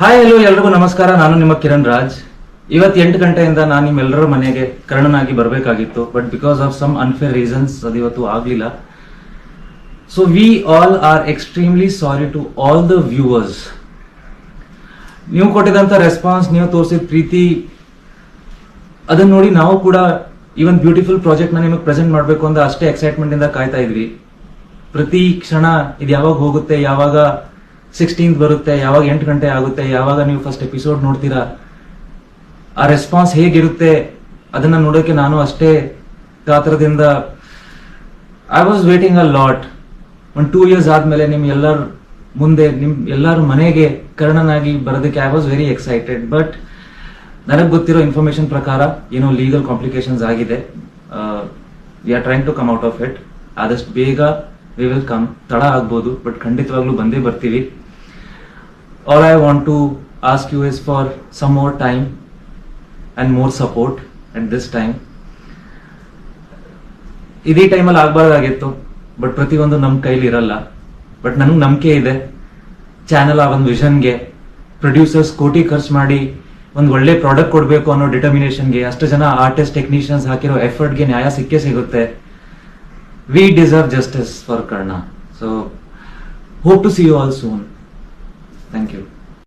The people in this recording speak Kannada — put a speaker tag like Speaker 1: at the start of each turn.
Speaker 1: ಹಾಯ್ ಹಲೋ ಎಲ್ರಿಗೂ ನಮಸ್ಕಾರ. ನಾನು ನಿಮ್ಮ ಕಿರಣ್ ರಾಜ್. ಇವತ್ತು ಎಂಟು ಗಂಟೆಯಿಂದ ನಾನು ನಿಮ್ಮೆಲ್ಲರ ಮನೆಗೆ ಕರ್ಣನಾಗಿ ಬರಬೇಕಾಗಿತ್ತು but because of some unfair reasons ಅದು ಇವತ್ತು ಆಗಲಿಲ್ಲ. So we all are extremely sorry to all the viewers ನೀವು ಕೊಟ್ಟಿದಂಥ ರೆಸ್ಪಾನ್ಸ್ ನೀವು ತೋರಿಸಿದ ಪ್ರೀತಿ ಅದನ್ನ ನೋಡಿ ನಾವು ಕೂಡ ಇವನ್ ಬ್ಯೂಟಿಫುಲ್ ಪ್ರಾಜೆಕ್ಟ್ನ ನಿಮಗೆ ಪ್ರೆಸೆಂಟ್ ಮಾಡಬೇಕು ಅಂತ ಅಷ್ಟೇ ಎಕ್ಸೈಟ್ಮೆಂಟ್ ಇಂದ ಕಾಯ್ತಾ ಇದ್ವಿ. ಪ್ರತಿ ಕ್ಷಣ ಇದು ಯಾವಾಗ ಹೋಗುತ್ತೆ, ಯಾವಾಗ ಸಿಕ್ಸ್ಟೀನ್ತ್ ಬರುತ್ತೆ, ಯಾವಾಗ ಎಂಟು ಗಂಟೆ ಆಗುತ್ತೆ, ಯಾವಾಗ ನೀವು ಫಸ್ಟ್ ಎಪಿಸೋಡ್ ನೋಡ್ತೀರಾ? ಆ ರೆಸ್ಪಾನ್ಸ್ ಹೇಗಿರುತ್ತೆ? ಅದನ್ನ ನೋಡೋಕೆ ನಾನು ಅಷ್ಟೇ ಕಾತರದಿಂದ I was waiting a lot ಒಂದು ಟೂ ಇಯರ್ಸ್ ಆದ್ಮೇಲೆ ನಿಮ್ ಎಲ್ಲರ ಮುಂದೆ, ನಿಮ್ ಎಲ್ಲರ ಮನೆಗೆ ಕರ್ಣನಾಗಿ ಬರೋದಕ್ಕೆ I was very excited but ನನಗೆ ಗೊತ್ತಿರೋ ಇನ್ಫಾರ್ಮೇಶನ್ ಪ್ರಕಾರ ಏನೋ ಲೀಗಲ್ ಕಾಂಪ್ಲಿಕೇಶನ್ಸ್ ಆಗಿದೆ. We are trying to come out of it ಆದಷ್ಟು ಬೇಗ ವಿ ವಿಲ್ ಕಮ್ ತಡ ಆಗ್ಬೋದು ಬಟ್ ಖಂಡಿತವಾಗ್ಲೂ ಬಂದೇ ಬರ್ತೀವಿ. All I want to ask you is for some more time and more support at this time ಇದೇ ಟೈಮಲ್ಲಿ ಆಗಬಾರ್ದಾಗಿತ್ತು ಬಟ್ ಪ್ರತಿಯೊಂದು ನಮ್ಮ ಕೈಲಿ ಇರಲ್ಲ. ಬಟ್ ನನಗೆ ನಂಬಿಕೆ ಇದೆ. ಚಾನಲ್ ಆ ಒಂದು ವಿಷನ್ಗೆ ಪ್ರೊಡ್ಯೂಸರ್ಸ್ ಕೋಟಿ ಖರ್ಚು ಮಾಡಿ ಒಂದು ಒಳ್ಳೆ ಪ್ರಾಡಕ್ಟ್ ಕೊಡಬೇಕು ಅನ್ನೋ ಡಿಟರ್ಮಿನೇಷನ್ಗೆ ಅಷ್ಟು ಜನ ಆರ್ಟಿಸ್ಟ್ ಟೆಕ್ನಿಷಿಯನ್ಸ್ ಹಾಕಿರೋ ಎಫರ್ಟ್ಗೆ ನ್ಯಾಯ ಸಿಕ್ಕೇ ಸಿಗುತ್ತೆ. we deserve justice for Karna. So, hope to see you all soon. Thank you.